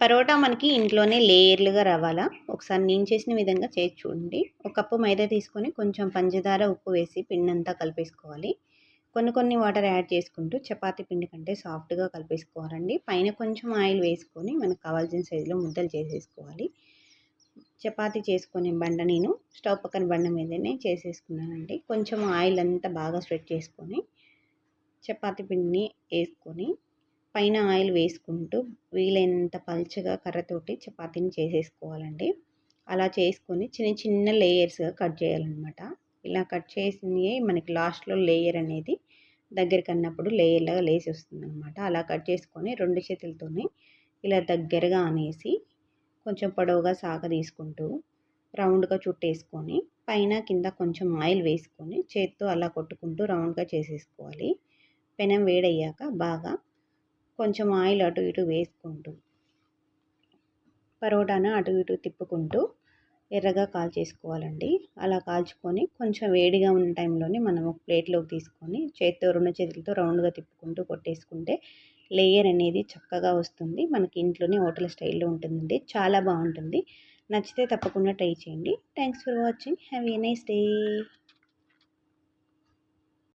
పరోటా మనకి ఇంట్లోనే లేయర్లుగా రావాలా? ఒకసారి నేను చేసిన విధంగా చేసి చూడండి. ఒక కప్పు మైదా తీసుకొని కొంచెం పంచదార ఉప్పు వేసి పిండి అంతా కలిపేసుకోవాలి. కొన్ని కొన్ని వాటర్ యాడ్ చేసుకుంటూ చపాతీ పిండి కంటే సాఫ్ట్గా కలిపేసుకోవాలండి. పైన కొంచెం ఆయిల్ వేసుకొని మనకు కావాల్సిన సైజులో ముద్దలు చేసేసుకోవాలి. చపాతీ చేసుకునే బండ నేను స్టవ్ పక్కన బండ మీదనే చేసేసుకున్నానండి. కొంచెం ఆయిల్ అంతా బాగా స్ప్రెడ్ చేసుకొని చపాతీ పిండిని వేసుకొని పైన ఆయిల్ వేసుకుంటూ వీలైనంత పల్చగా కర్రతోటి చపాతీని చేసేసుకోవాలండి. అలా చేసుకొని చిన్న చిన్న లేయర్స్గా కట్ చేయాలన్నమాట. ఇలా కట్ చేసినవి మనకి లాస్ట్లో లేయర్ అనేది దగ్గరికి అన్నప్పుడు లేయర్లాగా లేసి వస్తుంది అనమాట అలా కట్ చేసుకొని రెండు చేతులతోనే ఇలా దగ్గరగా అనేసి కొంచెం పొడవుగా సాగ తీసుకుంటూ రౌండ్గా చుట్టేసుకొని పైన కింద కొంచెం ఆయిల్ వేసుకొని చేత్తో అలా కొట్టుకుంటూ రౌండ్గా చేసేసుకోవాలి. పెనం వేడయ్యాక బాగా కొంచెం ఆయిల్ అటు ఇటు వేసుకుంటూ పరోటాను అటు ఇటు తిప్పుకుంటూ ఎర్రగా కాల్చేసుకోవాలండి. అలా కాల్చుకొని కొంచెం వేడిగా ఉన్న టైంలోనే మనం ఒక ప్లేట్లోకి తీసుకొని చేతితో రెండు చేతులతో రౌండ్గా తిప్పుకుంటూ కొట్టేసుకుంటే లేయర్ అనేది చక్కగా వస్తుంది. మనకి ఇంట్లోనే హోటల్ స్టైల్లో ఉంటుందండి. చాలా బాగుంటుంది. నచ్చితే తప్పకుండా ట్రై చేయండి. Thanks for watching. Have a nice day.